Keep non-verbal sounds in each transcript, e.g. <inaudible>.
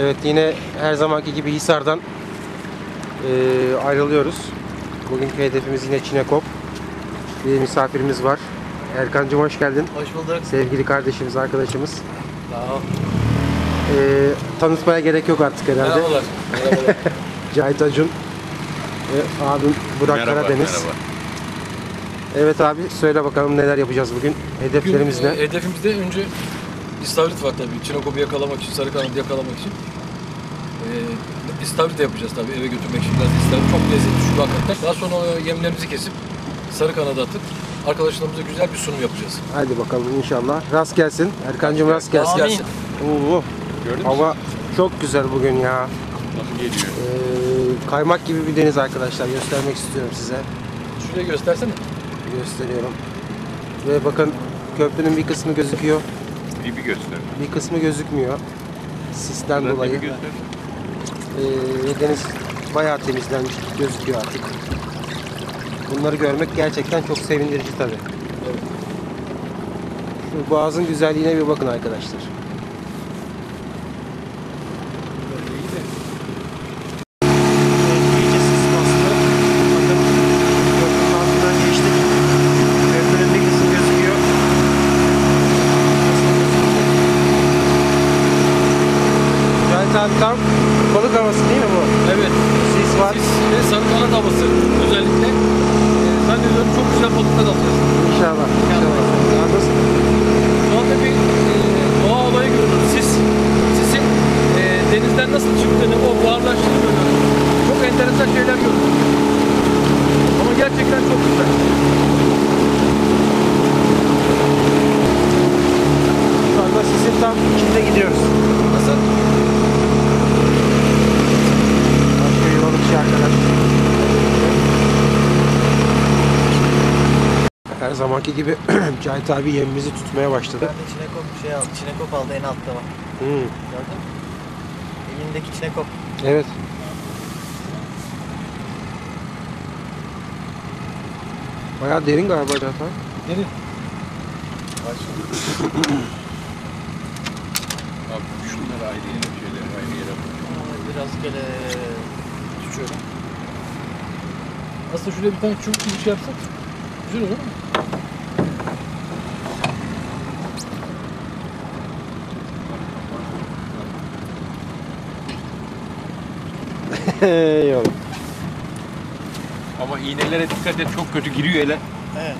Evet yine her zamanki gibi Hisar'dan eee, ayrılıyoruz. Bugünkü hedefimiz yine Çinekop. Bir misafirimiz var. Erkancığım hoş geldin. Hoş bulduk. Sevgili kardeşimiz, arkadaşımız. Sağ ol. Eee, tanıtmaya gerek yok artık herhalde. Merhabalar. Merhabalar. <laughs> Cahit Acun ve abim Burak Merhaba, Karadeniz. merhaba. Evet abi söyle bakalım neler yapacağız bugün. Hedeflerimiz Bugün, ne? e, Hedefimizde önce istavrit var tabii. Çinokop'u yakalamak için, sarı kanadı yakalamak için. E, istavrit de yapacağız tabii eve götürmek için biraz istavrit. Çok lezzetli şu hakikaten. Daha sonra yemlerimizi kesip sarı kanadı atıp arkadaşlarımıza güzel bir sunum yapacağız. Hadi bakalım inşallah. Rast gelsin. Erkancığım rast gelsin. Rast gelsin. Oo, Gördün mü? hava çok güzel bugün ya. Nasıl geliyor? Ee, kaymak gibi bir deniz arkadaşlar. Göstermek istiyorum size. Şuraya göstersene. Gösteriyorum. Ve bakın köprünün bir kısmı gözüküyor. Dibi göster. Bir kısmı gözükmüyor. Sisten Biraz dolayı. dibi. Ee, deniz bayağı temizlenmiş gözüküyor artık. Bunları görmek gerçekten çok sevindirici tabii. Şu boğazın güzelliğine bir bakın arkadaşlar. İyice sis bastı. Bakın köprünün altından geçtik. Köprünün bir kısmı gözüküyor. Cahit abi tam balık havası değil mi bu? Evet. Sis var. Siz ve havası özellikle. E, zannediyorum çok güzel balıklar alacağız. İnşallah. İnşallah. Yalnız Şu anda bir e, doğa olayı görüyoruz. Sis, sisin e, denizden nasıl çıktığını, o buharlaştığını görüyoruz. Çok enteresan şeyler görüyoruz. Ama gerçekten çok güzel. şu anda sisin tam içinde gidiyoruz. Nasıl? Başka bir balıkçı arkadaş. Her zamanki gibi <clears throat> Cahit abi yemimizi tutmaya başladı. Ben de çinekop şey aldım. Çinekop aldı en altta bak. Hmm, Gördün mü? Elindeki çinekop. Evet. Bayağı derin galiba Cahit abi. Derin. Abi şunları ayrı yere, şeyleri ayrı yere. Biraz gele Tutuyorum. Aslında şuraya bir tane çubuk gibi şey yapsak güzel olur mu? <laughs> Eyvallah. Ama iğnelere dikkat et çok kötü giriyor ele. Evet.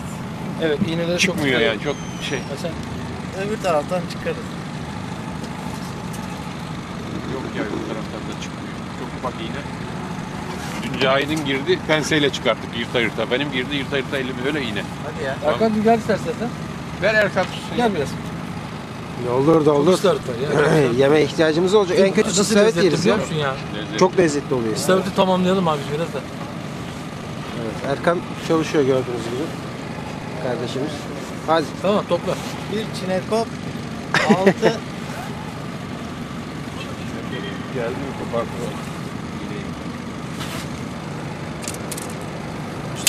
Evet iğneleri çok Çıkmıyor yani çok şey. Mesela Öbür taraftan çıkarız. Yok ya bu taraftan da çıkmıyor. Çok ufak iğne. Cahit'in girdi penseyle çıkarttık yırta yırta. Benim girdi yırta yırta elimi öyle iğne. Hadi ya. Erkan bir gel istersen sen. Ver Erkan. Gel biraz. Ne olur da olur. Ya. <clears throat> Yeme ihtiyacımız olacak. En kötü istavrit yeriz ya. ya? Çok lezzetli oluyor. İstavriti tamamlayalım abi biraz da. Evet, Erkan çalışıyor gördüğünüz gibi. Kardeşimiz. Hadi. Tamam topla. Bir çinekop. Altı. <laughs> Geldi mi kopardı.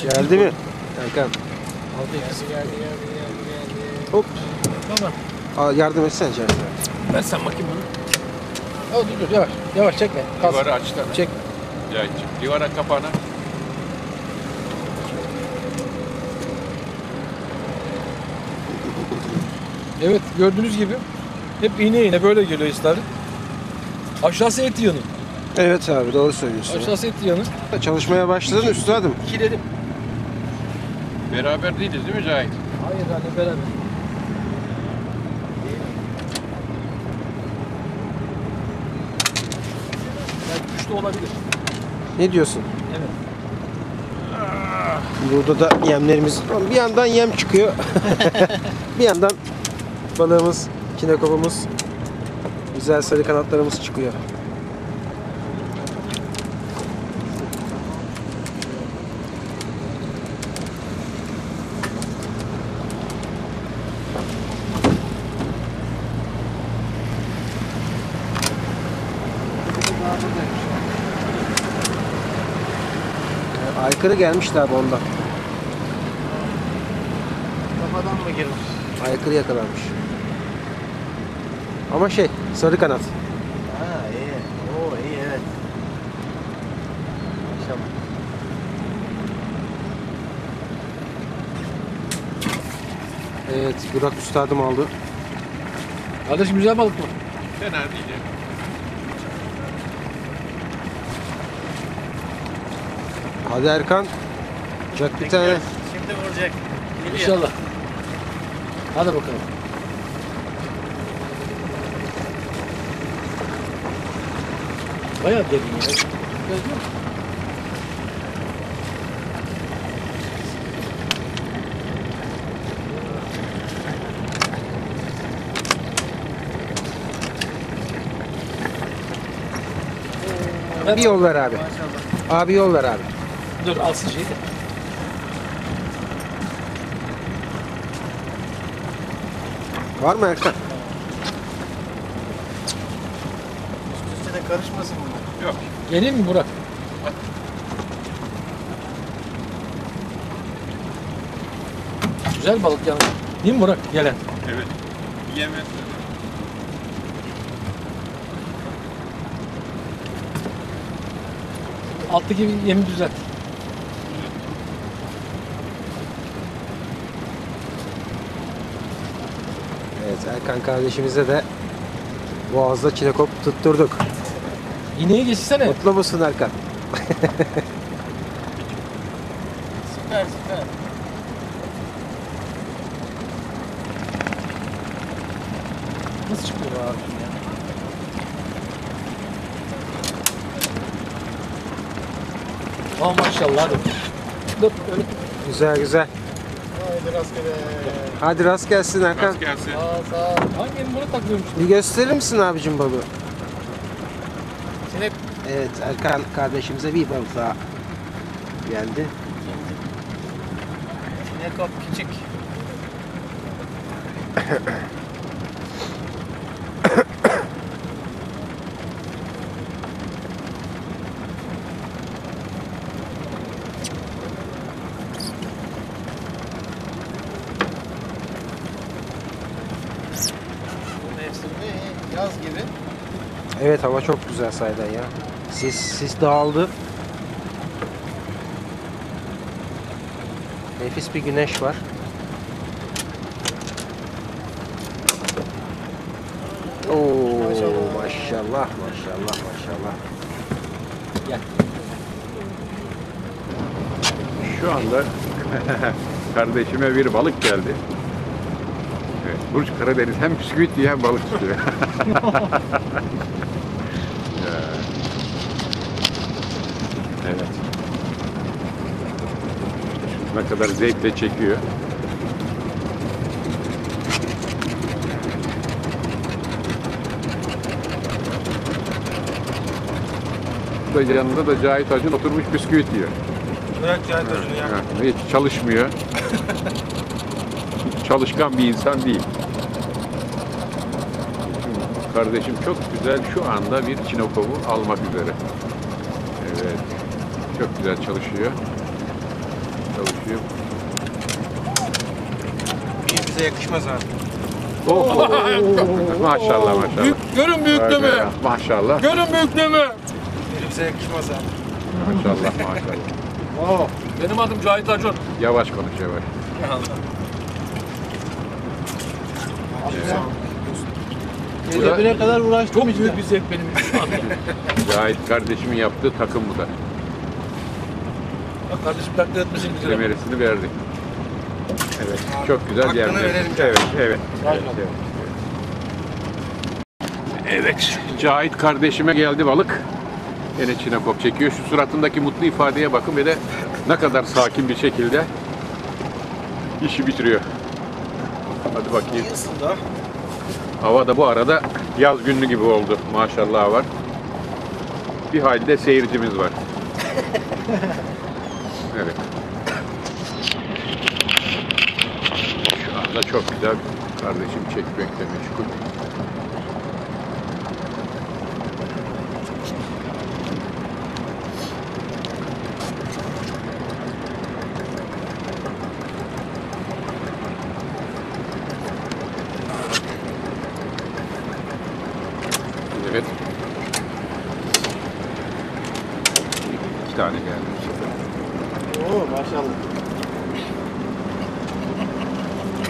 Geldi mi? Erkan. Aldı ikisi. Hop. Tamam. Al, yardım etsene Cahit abi. Ben sen bakayım bunu. Al dur dur yavaş. Yavaş çekme. Kalsın. Divarı aç da. Çek. Cahit'ciğim. Divara kapağını. Evet gördüğünüz gibi hep iğne iğne böyle geliyor istavrit. Aşağısı et yanı. Evet abi doğru söylüyorsun. Aşağısı et yanı. Çalışmaya başladın üstadım. İkiledim. Beraber değiliz değil mi Cahit? Hayır anne beraber. Belki üç de olabilir. Ne diyorsun? Evet. Burada da yemlerimiz bir yandan yem çıkıyor. <laughs> bir yandan balığımız, kinekopumuz, güzel sarı kanatlarımız çıkıyor. Aykırı gelmişti abi ondan. Kafadan mı girmiş? Aykırı yakalanmış. Ama şey, sarı kanat. Ha iyi. Oo evet. Maşallah. Evet, Burak Üstadım aldı. Kardeşim güzel balık mı? Fena değil. Yani. Hadi Erkan. Çak bir tane. Şimdi vuracak. Geliyor. İnşallah. Hadi bakalım. Bayağı derin ya. Gördün mü? Bir yol ver abi. Maşallah. Abi yol ver abi. Dur alsın şeyi de. Var mı Erkan? Üst üste de karışmasın bunlar. Yok. Yeneyim mi Burak? Güzel balık yalnız. Değil mi Burak? Gelen. Evet. Yemez. Alttaki yemi düzelt. Evet Erkan kardeşimize de boğazda çinekop tutturduk. İğneyi geçsene. Mutlu musun Erkan? <laughs> Süper süper. Nasıl çıkıyor abi ya? Oh maşallah. Dur öyle. Güzel güzel. Haydi rastgele. Hadi rast gelsin Erkan. Rast gelsin. Sağ ol, sağ ol. Hangi bunu takıyormuş? Bir gösterir misin abicim balığı? Sinek Evet Erkan kardeşimize bir balık daha geldi. Çinekop küçük. <laughs> Evet hava çok güzel sayeden ya. Sis, sis dağıldı. Nefis bir güneş var. Oo maşallah maşallah maşallah. Gel. Şu anda <laughs> kardeşime bir balık geldi. Evet, Burç Karadeniz hem bisküvit yiyor hem balık. Ya. <laughs> evet. Ne kadar zevkle çekiyor. Da yanında da Cahit Acun oturmuş bisküvit yiyor. Bırak Cahit Hoca'nı Ha, Hiç çalışmıyor. <laughs> Çalışkan bir insan değil. Kardeşim çok güzel şu anda bir çinokovu almak üzere. Evet. Çok güzel çalışıyor. Çalışıyor. Bir bize yakışmaz abi. Oh, maşallah maşallah. Büyük, görün büyüklüğümü. Maşallah. Görün büyüklüğümü. Bize yakışmaz abi. Maşallah maşallah. Oh, benim adım Cahit Acun. Yavaş konuş yavaş. Bu da Gecebire kadar uğraştım Çok işte. büyük bir zevk benim için. <laughs> Cahit kardeşimin yaptığı takım bu da. Bak kardeşim takdir etmesini bilirim. Semeresini verdik. Evet. Çok güzel Hakkını yerde. verelim Evet, evet. Evet, evet. Evet. Cahit kardeşime geldi balık. Yine çinekop çekiyor. Şu suratındaki mutlu ifadeye bakın ve de ne kadar sakin bir şekilde işi bitiriyor. Hadi bakayım. Hava da bu arada yaz günlü gibi oldu. Maşallah var. Bir halde seyircimiz var. <laughs> evet. Şu anda çok güzel kardeşim çekmekle meşgul. Evet. İki tane geldi. Oo maşallah.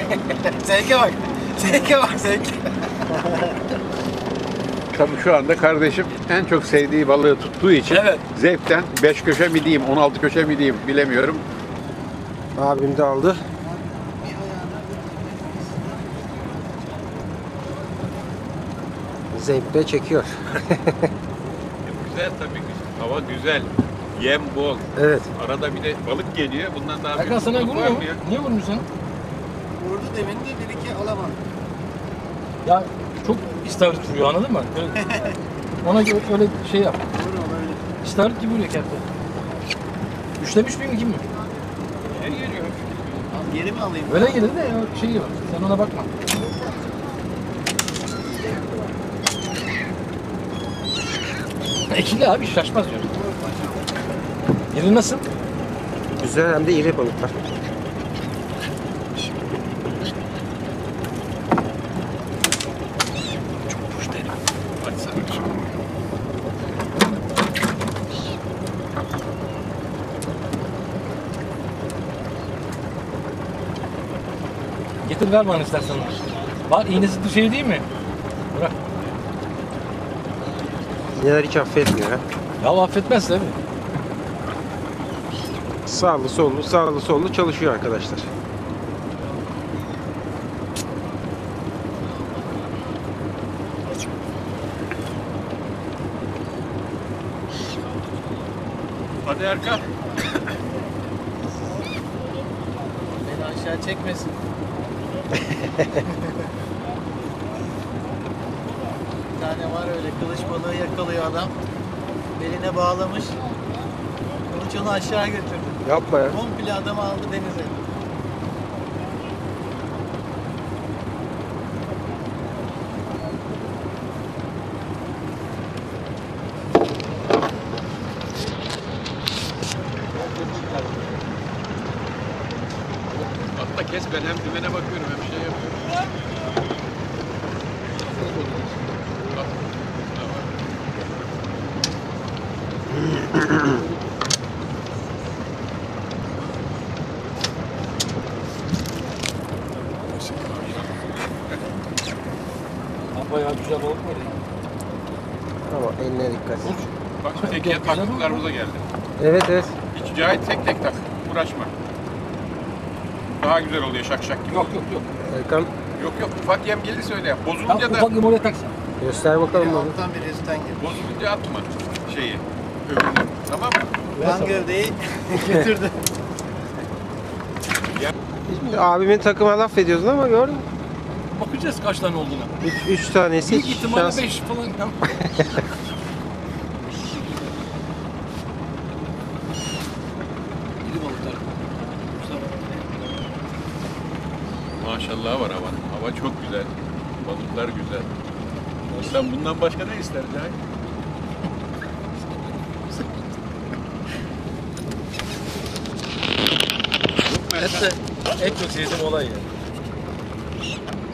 <laughs> Zevke bak. Zevke bak zevke. Tabii şu anda kardeşim en çok sevdiği balığı tuttuğu için Evet. zevkten 5 köşe mi diyeyim, 16 köşe mi diyeyim bilemiyorum. Abim de aldı. Zevkle çekiyor. <laughs> Güzel tabii. Hava güzel. Yem bol. Evet. Arada bir de balık geliyor. Bundan daha Erkan sana balık vurmuyor mu? var ya? Niye vurmuyorsun? Vurdu demin de bir iki alamadım. Ya çok istavrit vuruyor anladın mı? Böyle- <laughs> Ona göre öyle şey yap. Vur olabilir. İstavrit gibi vuruyor kerpe. Üçlemiş miyim kim mi? Şey geliyor. Geri mi alayım? Öyle gelir de ya şey var. Sen ona bakma. Ekili abi şaşmaz diyor. Yeri nasıl? Güzel hem de iri balıklar. Getir ver bana istersen. Var iğnesi şey değil mi? Bırak. Neler hiç affetmiyor ha. Ya affetmez tabii. Sağlı sollu sağlı sollu çalışıyor arkadaşlar. Hadi Erkan. Beni aşağı çekmesin. <laughs> bir tane var öyle kılıç balığı yakalıyor adam. Beline bağlamış. Kılıç onu aşağı götürdü. Yapma ya. Komple adamı aldı denize. Atla kes ben hem dümene bakıyorum hem şey yapıyorum. Bak, tamam. Abi bayağı güzel balık var ya. Ama eline dikkat. Bak tekeye taktıklarımıza geldi. Evet evet. Hiç Cahit tek tek tak. Uğraşma. Daha güzel oluyor şak şak gibi. Yok yok yok. Erkan Yok yok ufak yem gelirse öyle yap. Ya, Bozulunca da ufak limon taksan. göster bakalım bunu. alttan biri üstten geliyor. bozulunca atma şeyi. Öbürünü. Tamam mı? Ben gövdeyi <laughs> götürdü. Şimdi abimin takıma laf ediyorsun ama gördün mü? Bakacağız kaç tane olduğuna. Üç, üç tanesi Büyük hiç ihtimalle şans. 5 falan. İri <laughs> balıklar. Maşallah var hava. Hava çok güzel. Balıklar güzel. Sen bundan başka ne ister Cahit? Et de et çok sevdiğim olay ya.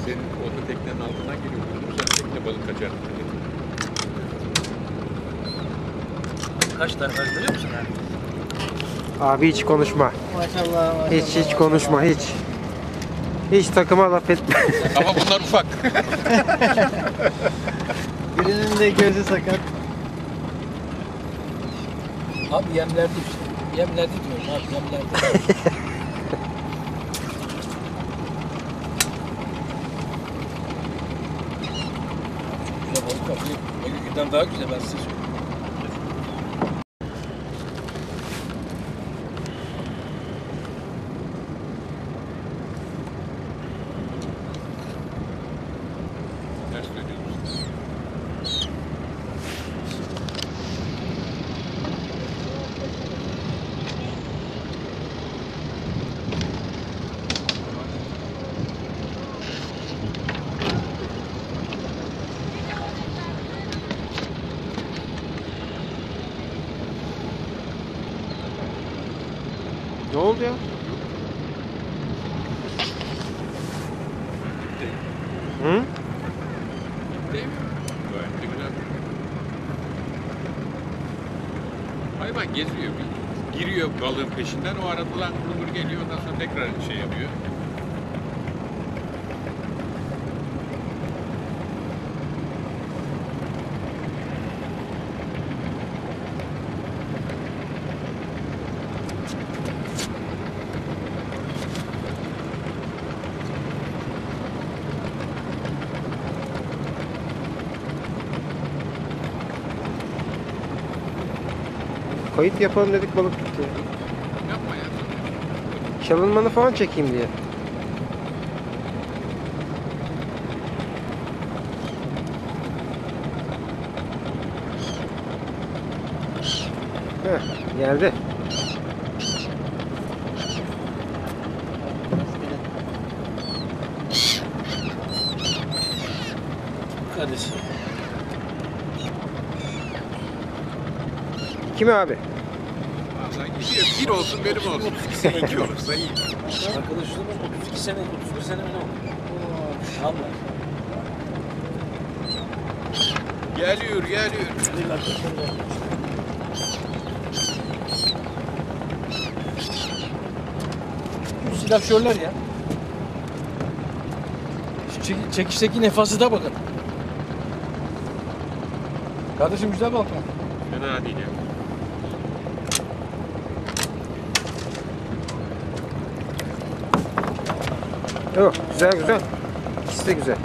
Senin oto teknenin altından geliyor. Sen tekne balık kaçar. Kaç tane var görüyor musun? Abi hiç konuşma. Maşallah maşallah. Hiç hiç konuşma hiç. Hiç takıma laf etme. <laughs> Ama bunlar ufak. <laughs> Birinin de gözü sakat. Abi yemlerde işte. Yemlerde diyorum abi yemlerde. <laughs> güzel balık var. Öbürkünden daha güzel ben size söyleyeyim. Ters dönüyorsun. ne oldu ya? Hı? Hayvan geziyor. Giriyor balığın peşinden. O arada lan geliyor. Ondan sonra tekrar şey yapıyor. Kayıt yapalım dedik balık gitti. Yapma ya. Çalınmanı falan çekeyim diye. Heh, geldi. Kardeşim. Kimi abi? Gidiyor. Bir olsun benim olsun. İki olursa iyi. Arkadaşlarımız 32 sene, 31 sene mi ne oldu? Allah. Geliyor geliyor. Silahşörler ya. Şu çek- çekişteki nefası da bakın. Kardeşim güzel balık mı? Fena değil ya. Yok güzel güzel. İkisi de güzel.